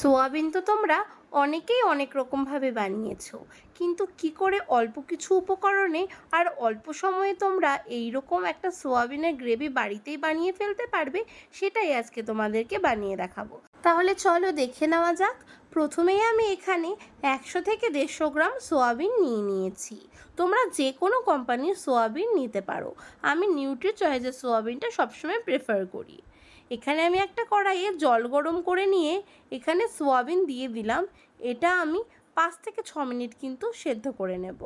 Soybean তো তোমরা অনেকেই অনেক রকমভাবে বানিয়েছো। কিন্তু কি করে অল্প কিছু উপকরণে আর অল্প সময়ে তোমরা এই রকম একটা সোয়াবিনের গ্রেভি বাড়িতেই বানিয়ে ফেলতে পারবে, সেটাই আজকে তোমাদেরকে বানিয়ে দেখাবো। তাহলে চলো দেখে নেওয়া যাক। প্রথমেই আমি এখানে একশো থেকে দেড়শো গ্রাম সোয়াবিন নিয়ে নিয়েছি। তোমরা যে কোনো কোম্পানির সোয়াবিন নিতে পারো। আমি নিউট্রি চয়েসের সোয়াবিনটা সবসময় প্রেফার করি। এখানে আমি একটা কড়াইয়ে জল গরম করে নিয়ে এখানে সোয়াবিন দিয়ে দিলাম। এটা আমি পাঁচ থেকে ছ মিনিট কিন্তু সেদ্ধ করে নেব।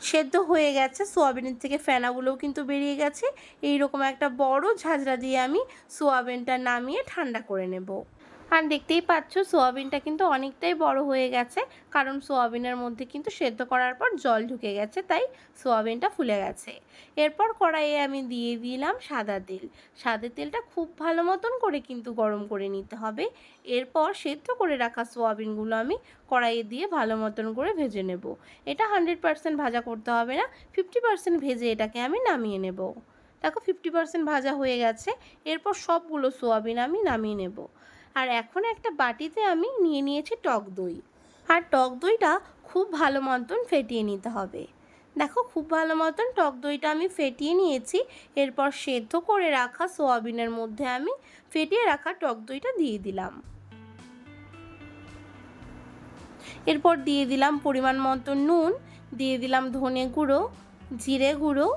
সেদ্ধ হয়ে গেছে, সোয়াবিনের থেকে ফেনাগুলোও কিন্তু বেরিয়ে গেছে। এইরকম একটা বড় ঝাঁঝরা দিয়ে আমি সোয়াবিনটা নামিয়ে ঠান্ডা করে নেব। আর দেখতেই পাচ্ছ সোয়াবিনটা কিন্তু অনেকটাই বড় হয়ে গেছে, কারণ সোয়াবিনের মধ্যে কিন্তু সেদ্ধ করার পর জল ঢুকে গেছে, তাই সোয়াবিনটা ফুলে গেছে। এরপর কড়াইয়ে আমি দিয়ে দিলাম সাদা তেল। সাদা তেলটা খুব ভালো মতন করে কিন্তু গরম করে নিতে হবে। এরপর সেদ্ধ করে রাখা সোয়াবিনগুলো আমি কড়াইয়ে দিয়ে ভালো মতন করে ভেজে নেব। এটা হান্ড্রেড পারসেন্ট ভাজা করতে হবে না, ফিফটি পারসেন্ট ভেজে এটাকে আমি নামিয়ে নেব। দেখো ফিফটি পারসেন্ট ভাজা হয়ে গেছে, এরপর সবগুলো সোয়াবিন আমি নামিয়ে নেব। আর এখন একটা বাটিতে আমি নিয়ে নিয়েছি টক দই। আর টক দইটা খুব ভালো মতন ফেটিয়ে নিতে হবে। দেখো খুব ভালো মতন টক দইটা আমি ফেটিয়ে নিয়েছি। এরপর সেদ্ধ করে রাখা সোয়াবিনের মধ্যে আমি ফেটিয়ে রাখা টক দইটা দিয়ে দিলাম। এরপর দিয়ে দিলাম পরিমাণ মতো নুন, দিয়ে দিলাম ধনে গুঁড়ো, জিরে গুঁড়ো,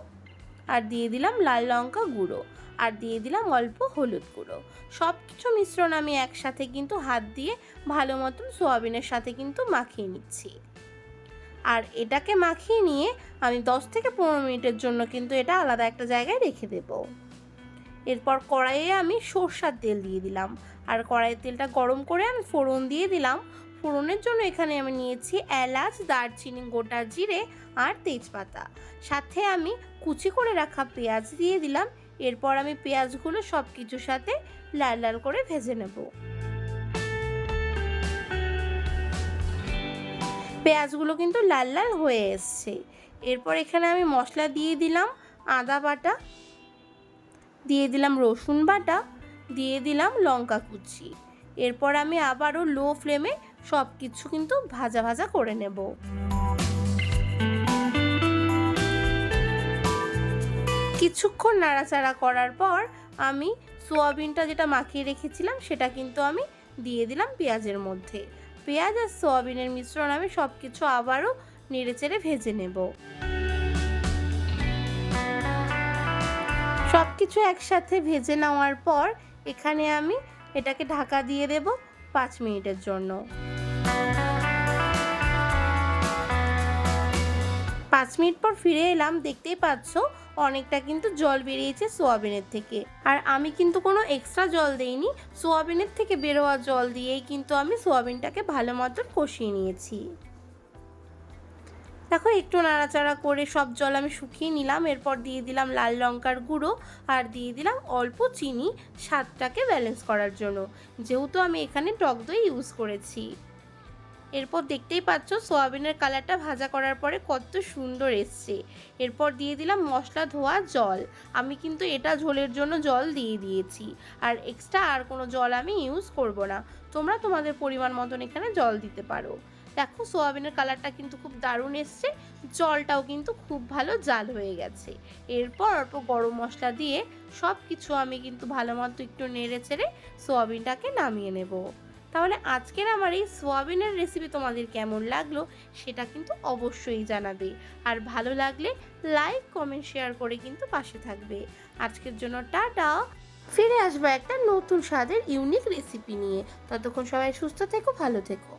আর দিয়ে দিলাম লাল লঙ্কা গুঁড়ো। আর দিয়ে দিলাম অল্প হলুদ গুঁড়ো। সব কিছু মিশ্রণ আমি একসাথে কিন্তু হাত দিয়ে ভালো মতন সোয়াবিনের সাথে কিন্তু মাখিয়ে নিচ্ছি। আর এটাকে মাখিয়ে নিয়ে আমি দশ থেকে পনেরো মিনিটের জন্য কিন্তু এটা আলাদা একটা জায়গায় রেখে দেব। এরপর কড়াইয়ে আমি সর্ষার তেল দিয়ে দিলাম। আর কড়াইয়ের তেলটা গরম করে আমি ফোড়ন দিয়ে দিলাম। ফোড়নের জন্য এখানে আমি নিয়েছি এলাচ, দারচিনি, গোটা জিরে আর তেজপাতা। সাথে আমি কুচি করে রাখা পেঁয়াজ দিয়ে দিলাম। এরপর আমি পেঁয়াজগুলো সব কিছুর সাথে লাল লাল করে ভেজে নেব। পেঁয়াজগুলো কিন্তু লাল লাল হয়ে এসছে। এরপর এখানে আমি মশলা দিয়ে দিলাম আদা বাটা, দিয়ে দিলাম রসুন বাটা, দিয়ে দিলাম লঙ্কা কুচি। এরপর আমি আবারও লো ফ্লেমে সব কিছু কিন্তু ভাজা ভাজা করে নেব। কিছুক্ষণ নাড়াচাড়া করার পর আমি সোয়াবিনটা যেটা মাখিয়ে রেখেছিলাম, সেটা কিন্তু আমি দিয়ে দিলাম পেঁয়াজের মধ্যে। পেঁয়াজ আর সোয়াবিনের মিশ্রণ আমি সব কিছু আবারও নেড়েচেড়ে ভেজে নেব। সব কিছু একসাথে ভেজে নেওয়ার পর এখানে আমি এটাকে ঢাকা দিয়ে দেব পাঁচ মিনিটের জন্য। পাঁচ মিনিট পর ফিরে এলাম, দেখতেই পাচ্ছ অনেকটা কিন্তু জল বেরিয়েছে সোয়াবিনের থেকে। আর আমি কিন্তু কোনো এক্সট্রা জল দেইনি, সোয়াবিনের থেকে বেরোয়া জল দিয়েই কিন্তু আমি সোয়াবিনটাকে ভালো মতন কষিয়ে নিয়েছি। দেখো, একটু নাড়াচাড়া করে সব জল আমি শুকিয়ে নিলাম, এরপর দিয়ে দিলাম লাল লঙ্কার গুঁড়ো আর দিয়ে দিলাম অল্প চিনি, স্বাদটাকে ব্যালেন্স করার জন্য। যেহেতু আমি এখানে টক দই ইউজ করেছি। এরপর দেখতেই পাচ্ছ সোয়াবিনের কালারটা ভাজা করার পরে কত সুন্দর এসছে। এরপর দিয়ে দিলাম মশলা ধোয়া জল। আমি কিন্তু এটা ঝোলের জন্য জল দিয়ে দিয়েছি। আর এক্সট্রা আর কোনো জল আমি ইউজ করব না। তোমরা তোমাদের পরিমাণ মতন এখানে জল দিতে পারো। দেখো সোয়াবিনের কালারটা কিন্তু খুব দারুণ এসছে। জলটাও কিন্তু খুব ভালো জাল হয়ে গেছে। এরপর অল্প গরম মশলা দিয়ে সব কিছু আমি কিন্তু ভালো মতো একটু নেড়ে চেড়ে সোয়াবিনটাকে নামিয়ে নেব। তাহলে আজকের আমার এই সোয়াবিনের রেসিপি তোমাদের কেমন লাগল সেটা কিন্তু অবশ্যই জানাবে। আর ভালো লাগলে লাইক কমেন্ট শেয়ার করে কিন্তু পাশে থাকবে। আজকের জন্য টাটা। ফিরে আসব একটা নতুন স্বাদের ইউনিক রেসিপি নিয়ে। ততক্ষণ সবাই সুস্থ থেকো, ভালো থেকো।